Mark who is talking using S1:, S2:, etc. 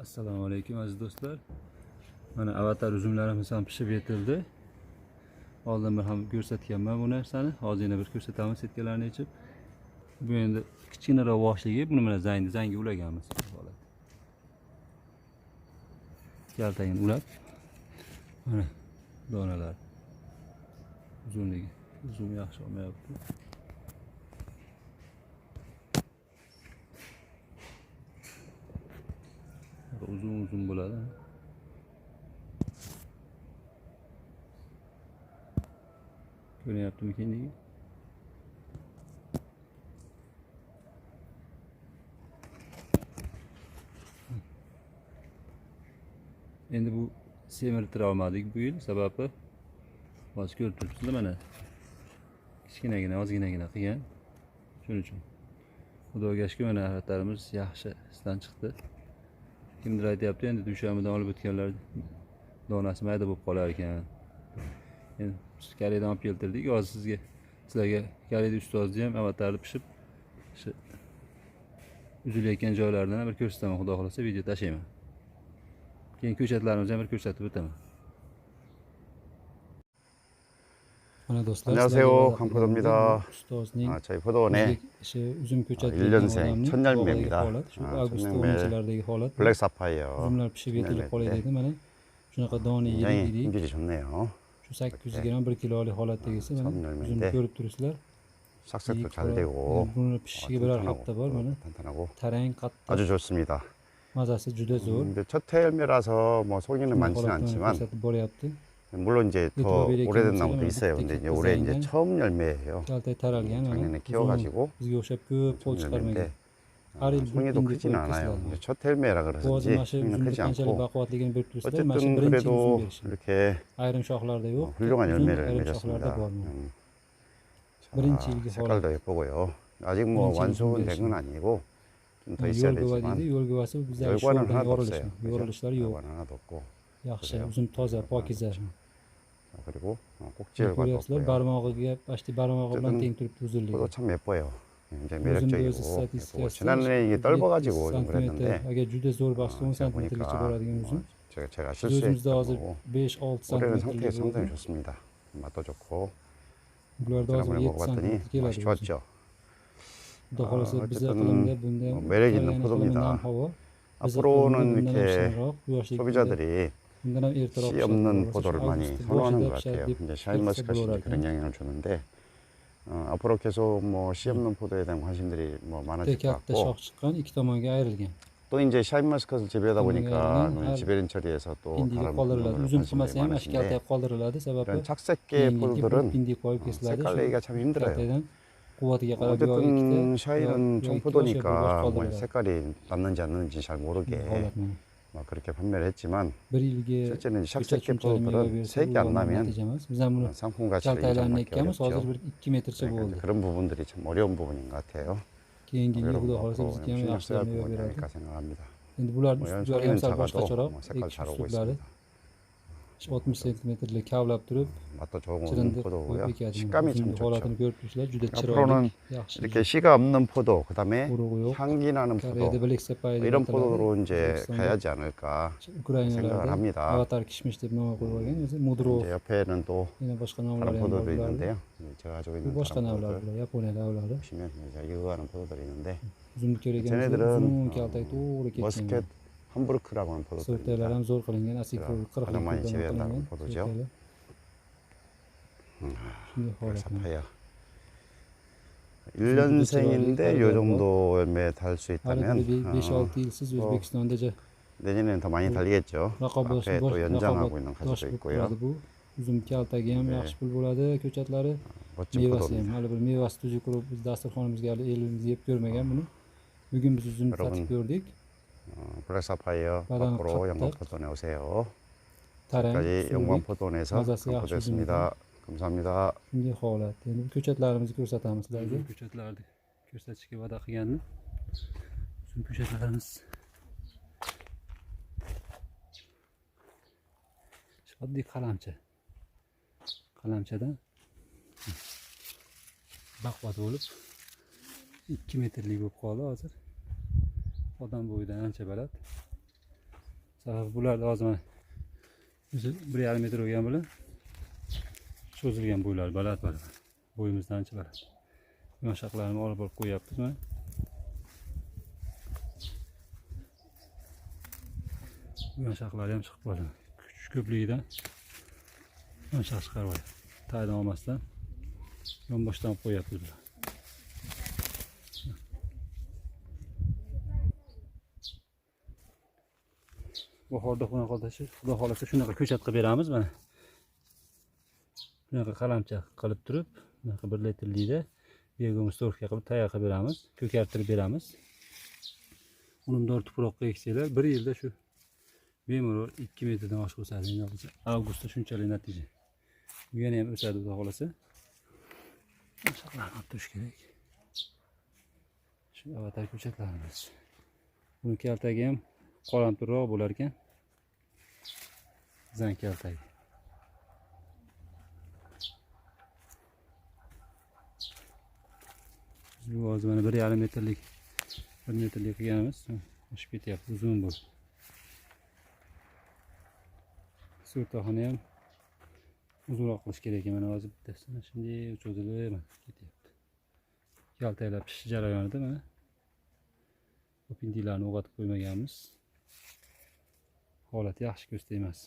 S1: assalomu alaykum aziz do'stlar. Mana avatar uzumlarimiz ham pishib yetildi. Oldin bir ham ko'rsatganman bu narsani. Hozir yana bir ko'rsatamiz setkalarni yechib bu endi kichkinaroq boshligi buni mana zangni zangga ulaganmiz. Kaltagini ulab. Mana donalar. Uzunligi uzum yaxshi olmayapti. Uzun uzun bo'ladi ko'ryaptimi kendigi endi bu semirtira olmadik bu yil sababi hozir ko'rib turibsizlar mana kichkinagina ozginagina qilgan shuning uchun xudoga shukur mana avatarimiz yaxshi isdan chiqdi kimdir aytyapti endi dushanbadan olib o'tganlar donasi mayda bo'lib qolar ekan endi biz koreyadan olib keltirdik hozir sizga sizlarga koreyada ustozni ham avatarni pishib shu uzilayotgan joylaridan bir ko'rsataman xudo xohlasa video tashlayman keyin ko'chatlarimizni ham bir ko'rsatib o'taman
S2: 안녕하세요, 강포도입니다. 아, 저희
S1: ko'chat
S2: 아, 일년생
S1: odamning
S2: 천열매입니다. 아, 천열매 블랙 사파이어 천열매인데
S1: dona
S2: 굉장히 품질이 좋네요. 천열매인데 싹싹도 잘. 되고 어, 탄탄하고 탄탄하고 아주 좋습니다. 음, 첫 열매라서 뭐
S1: Shunday
S2: 많지는 않지만 물론 이제 더 오래된 나무도 있어요. 근데 이제 올해 이제 처음 열매예요. 작년에 키워가지고 처음 열매인데 어,
S1: bir
S2: 송이도
S1: bo'lib
S2: 않아요. 첫 송이는
S1: uzumni
S2: 크지 않고 어쨌든 그래도 이렇게 어, 훌륭한 열매를 맺었습니다. 음. 자, 색깔도 예쁘고요. 아직 뭐
S1: birinchi
S2: 완성은
S1: yilgi
S2: 된건 아니고 좀 더 있어야 되지만 열과는 하나도 없어요. 열과는 하나도 없고
S1: yaxshi uzun toza pokiza
S2: 그리고 어, 꼭지를
S1: 고객들
S2: 발음하고게
S1: 마치
S2: 발음하고 랑
S1: 땡트립
S2: 두들리 그거 참 예뻐요. 굉장히 매력적이고. 예쁘고 지난해 이게 떨어가지고 좀 그랬는데.
S1: 이게
S2: 주대
S1: zor
S2: bastığın santimetrelik olarak
S1: 무슨?
S2: 어, 제가 제가 실수했고. 올해는 상태가 상당히 좋습니다. 맛도 좋고. 그다음에 먹어봤더니 맛이 좋았죠.
S1: 또 아, 그래서
S2: 어쨌든 뭐 매력 있는 포도입니다. 앞으로는 이렇게 소비자들이 씨. 없는
S1: shu
S2: 많이 선호하는 것 같아요. 이제
S1: bo'lardi.
S2: 그런 영향을 주는데 어, 앞으로 계속 뭐씨 없는 포도에 대한 관심들이 뭐 많아질 것 같고 또 이제 샤인머스카스를 재배하다 보니까
S1: 뭐할
S2: 지베린 처리에서 또 다른 관심들이 많으신데 이런 착색계 포도들은
S1: pindiga qo'yib
S2: 어,
S1: kesiladi
S2: 색깔 내기가 참 힘들어요. 어쨌든 샤인은 청포도니까 뭐. 색깔이 났는지 안 났는지 잘 모르게 막 그렇게 판매를 했지만 실제는
S1: bersa
S2: 색이 안 나면 어, 상품 가치가
S1: kaltaylarni
S2: 인정받기 어렵죠. 그러니까 그런 부분들이 참 어려운 부분인 것 같아요. 여러분 앞으로 신경 써야 할
S1: meva
S2: 부분이
S1: beradi
S2: 아닐까 생각합니다. 뭐
S1: uslublar
S2: 소리는 작아도 뭐 색깔 잘 오고 있습니다.
S1: Sentrimetrlik kavlab turib
S2: 맛도 좋은 포도고요. 식감이 참 좋죠. 앞으로는 이렇게 씨가 없는 포도, 그 다음에
S1: urug'i yo'q
S2: 향기 나는 포도 이런. 포도로 이제 가야지 않을까. 생각을 합니다. 이제 옆에는 또 다른 포도도 있는데요. 제가 가지고 있는 다른 포도들 보시면 익어가는 포도들이 있는데 쟤네들은 어, 머스켓 함부르크라고 하는 제가
S1: qirq
S2: 가장 많이
S1: yildan
S2: 재배한다는
S1: qilingan
S2: 포도죠. 음,
S1: chiroyli
S2: 1년생인데 요 정도 열매에 달수 있다면 어, 어, 내년에는 더 많이 달리겠죠. 앞에 또 연장하고 있는 가지도 있고요.
S1: uzum kaltagi ham
S2: 네.
S1: yaxshi pul bo'ladi ko'chatlari mevasi ham hali bir mevasi tuzuk urib biz dasturxonimizga hali yeb ko'rmagan buni bugun biz uzumni tatib ko'rdik
S2: 어, 블랙 사파이어
S1: 바다는
S2: 밖으로
S1: 탁탁.
S2: 영광포도에 오세요.
S1: tarang
S2: 까지
S1: suvli
S2: 영광포도에서
S1: mazasi yaxshi
S2: 포도였습니다. 감사합니다.
S1: shunday holat endi bu ko'chatlarimizni ko'rsatamiz sizlarga
S2: 음.
S1: ko'chatlarni ko'rsatishga va'da qilgandim uzum ko'chatlarimiz oddiy qalamcha qalamchadan baquvvat bo'lib ikki metrlik bo'lib qoldi hozir odam bo'yidan ancha baland sababi bularni hozir mana bir yarim metr bo'lgani bilan cho'zilgan bo'ylari baland baland bo'yimizdan ancha baland yumshoqlarini olib borib qo'yyapmiz mana yumshoqlari ham chiqib qoldi kuch ko'pligidan yumshoq chiqarib taydan olmasdan yonboshdan olib qo'yyapmiz bular bu hordiq bunaqa qoldirsa xudo xohlasa shunaqa ko'chat qilib beramiz mana shunaqa qalamcha qilib turib bunaqa bir litrlikda begumstorka qilib tayyor qilib beramiz ko'kartirib beramiz unumdor tuproqqa eksanglar bir yilda shu bemalol ikki metrdan oshib o'sadi avgustda shunchalik natija bu yana ham o'sadi xudo xohlasa mashaqqatlanib olib turish kerak shu avatar ko'chatlarimiz buni kaltagi ham qoramtirroq bo'lar ekan zang kaltagi biz bu hozir mana bir yarim metrlik bir metrlik qilganimiz oshib ketyapti uzun bu. So'rtaxona ham uzunroq qilish kerak ekan mana hozir bittasi mana shunday cho'zilib ketyapti kaltaklab pishish jarayonida mana bu pindilarni o'g'atib qo'ymaganmiz holat yaxshi ko'zda emas